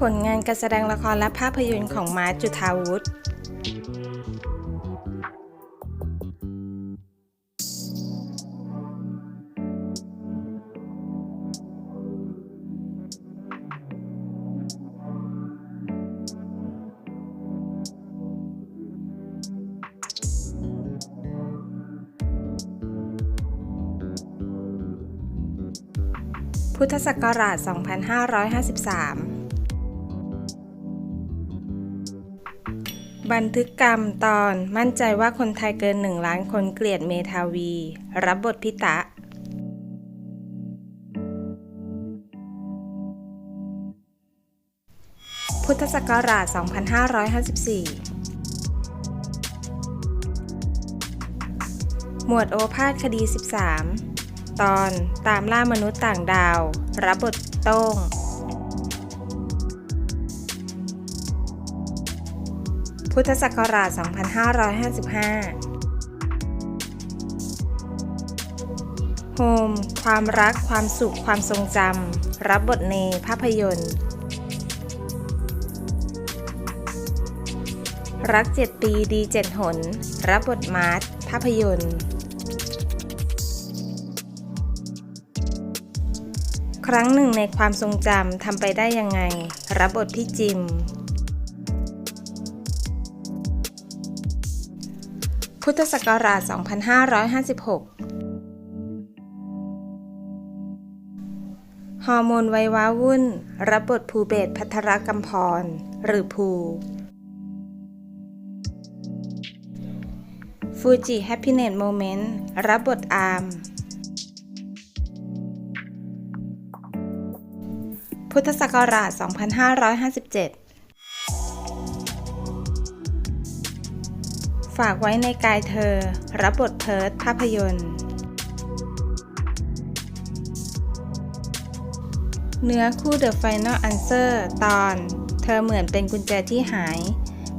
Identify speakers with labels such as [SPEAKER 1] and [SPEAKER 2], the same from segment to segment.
[SPEAKER 1] ผลงานการแสดงละครและภาพยนตร์ของมาร์จุธาวุฒิ พุทธศักราช 2553 บันทึกกรรมตอนมั่นใจว่าคนไทยเกินหนึ่งล้านคนเกลียดเมทาวี รับบทพิตะพุทธศักราช 2554 หมวดโอภาสคดี 13 ตอนตามล่ามนุษย์ต่างดาว รับบทโต้ง พุทธศักราช 2555 โฮม ความรัก ความสุข ความทรงจำ รับบทเนภาพยนตร์ รัก7ปีดี7หน รับบทมาร์ทภาพยนตร์ ครั้งหนึ่งในความทรงจำทำไปได้ยังไง รับบทพี่จิม พุทธศักราช 2556 ฮอร์โมนไวว้าวุ่น รับบทภูเบศพัทรกำพร หรือภู ฟูจิแฮปปี้เน t โมเมนต์ รับบทอาร์ม พุทธศักราช 2557 ฝากไว้ในกายเธอ รับบทเพิร์ดภาพยนตร์ เนื้อคู่ The Final Answer ตอน เธอเหมือนเป็นกุญแจที่หาย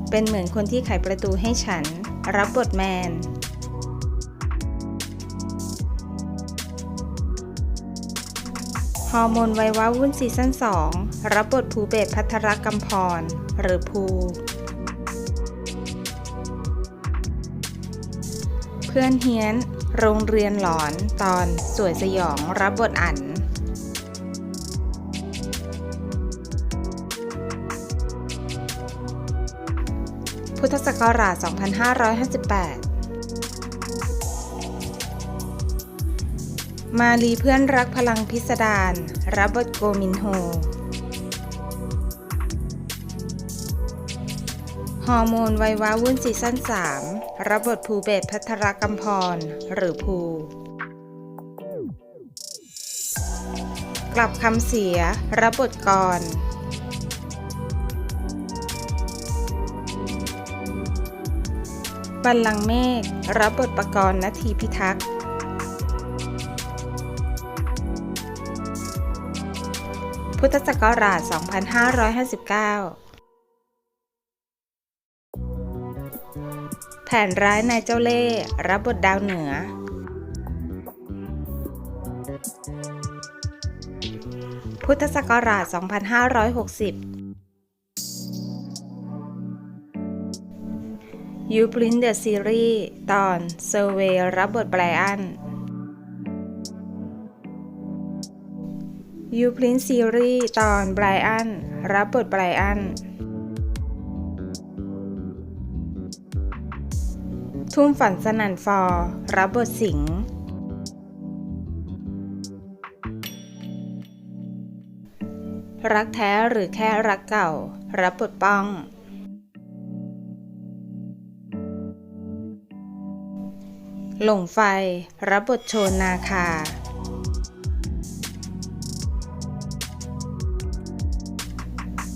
[SPEAKER 1] เป็นเหมือนคนที่ไขประตูให้ฉัน รับบทแมน ฮอร์โมนไวัยว้าวุ่นซีซั่น2 รับบทภูเบศพัทรกำพร หรือภู เพื่อนเฮียน โรงเรียนหลอนตอนสวยสยองรับบทอันพุทธศักราช 2558 มาลีเพื่อนรักพลังพิสดารรับบทโกมินโฮ ฮอร์โมนวัยว้าวุ่นซีซั่น3 รับบทภูเบศพัทรกำพร หรือภู กลับคำเสีย รับบทกรบัลลังก์เมฆรับบทประกรณ์นาทีพิทักษ์ พุทธศักราช 2559 แผนร้ายนายเจ้าเล่ห์รับบทดาวเหนือ พุทธศักราช 2560ยูปรินเดอะซีรีส์ตอนเซอร์เวย์รับบทไบรอัน ยูพรินซีรีส์ตอนไบรอันรับบทไบรอันทุ่มฝันสนันฟอร์รับบทสิงห์รักแท้หรือแค่รักเก่า รับบทป้อง หลงไฟ รับบทโชนนาคา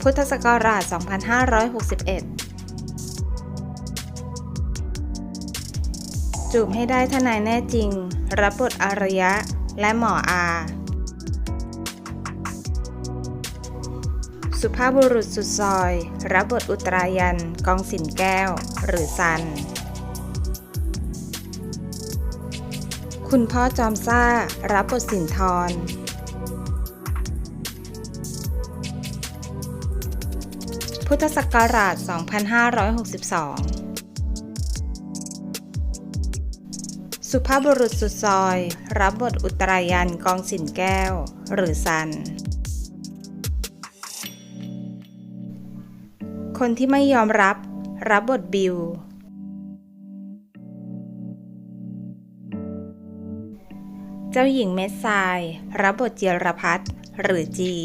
[SPEAKER 1] พุทธศักราช 2561 จูบให้ได้ทนายแน่จริง รับบทอารยะ และหมออา สุภาพบุรุษสุดซอย รับบทอุตรายัน กองสินแก้ว หรือซัน คุณพ่อจอมซ่า รับบทสินทร พุทธศักราช 2562 สุภาพบุรุษสุดซอย รับบทอุตรายันกองสินแก้ว หรือซัน คนที่ไม่ยอมรับ รับบทบิว เจ้าหญิงเมสไซาย รับบทเจียรพัฒน์หรือจี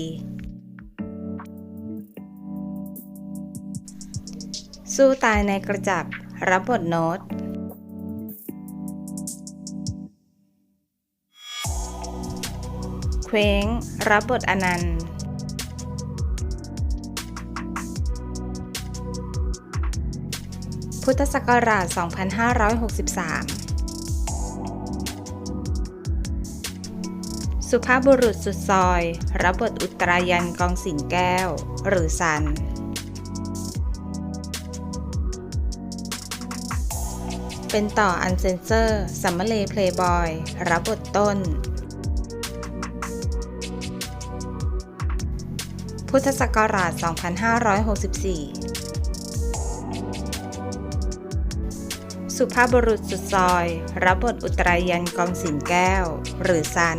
[SPEAKER 1] สู้ตายในกระจับ รับบทโน้ต เคว้ง รับบทอนันต์ พุทธศักราช 2563 สุภาพบุรุษสุดซอย รับบทอุตรายันกองสินแก้ว หรือซัน เป็นต่ออันเซนเซอร์สัมมเลเพลย์บอย รับบทต้น พุทธศักราช 2564 สุภาพบุรุษสุดซอย รับบทอุตรายันกองสินแก้ว หรือซัน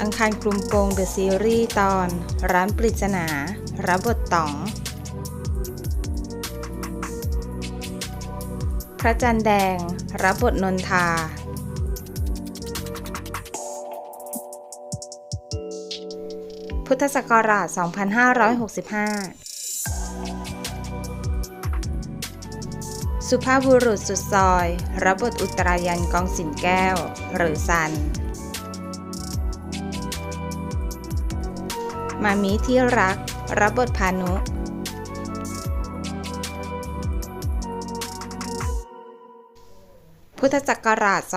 [SPEAKER 1] อังคารกลุ่มโปงเดอะซีรีส์ตอน ร้านปริศนา รับบทต๋อง ระจันแดง รับบทนนทา พุทธศักราช 2565 สุภาพบุรุษสุดซอย รับบทอุตรายันกองสินแก้ว หรือซัน มามีที่รัก รับบทพานุ พุทธศักราช 2566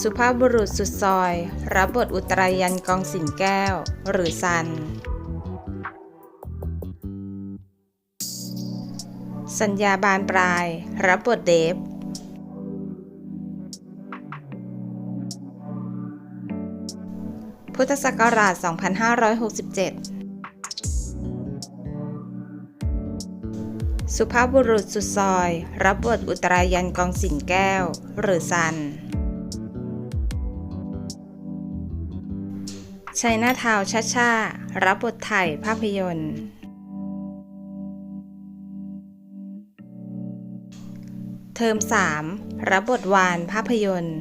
[SPEAKER 1] สุภาพบุรุษสุดซอย รับบทอุตรายันกองสินแก้ว หรือซัน สัญญาบานปลาย รับบทเดฟพุทธศักราช 2567 สุภาพบุรุษสุดซอย รับบทอุตรายันกองสินแก้ว หรือซันชัยนาทาวชาชารับบทไทยภาพยนตร์ เทอม 3 รับบทวานภาพยนตร์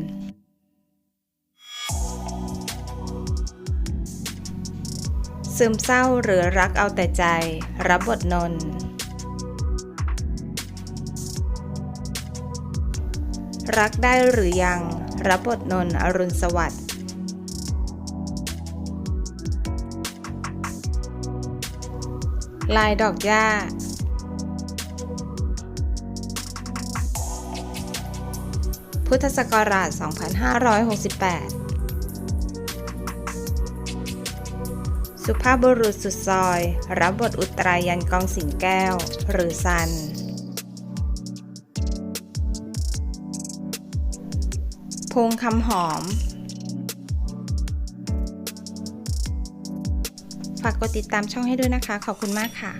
[SPEAKER 1] ซึมเศร้าหรือรักเอาแต่ใจ รับบทนนท์ รักได้หรือยัง รับบทนนอรุณสวัสดิ์ลายดอกหญ้า พุทธศักราช 2568 สุภาพบุรุษสุดซอย รับบทอุตรายันกองสิงแก้ว หรือซัน พงคำหอม ฝากกดติดตามช่องให้ด้วยนะคะ ขอบคุณมากค่ะ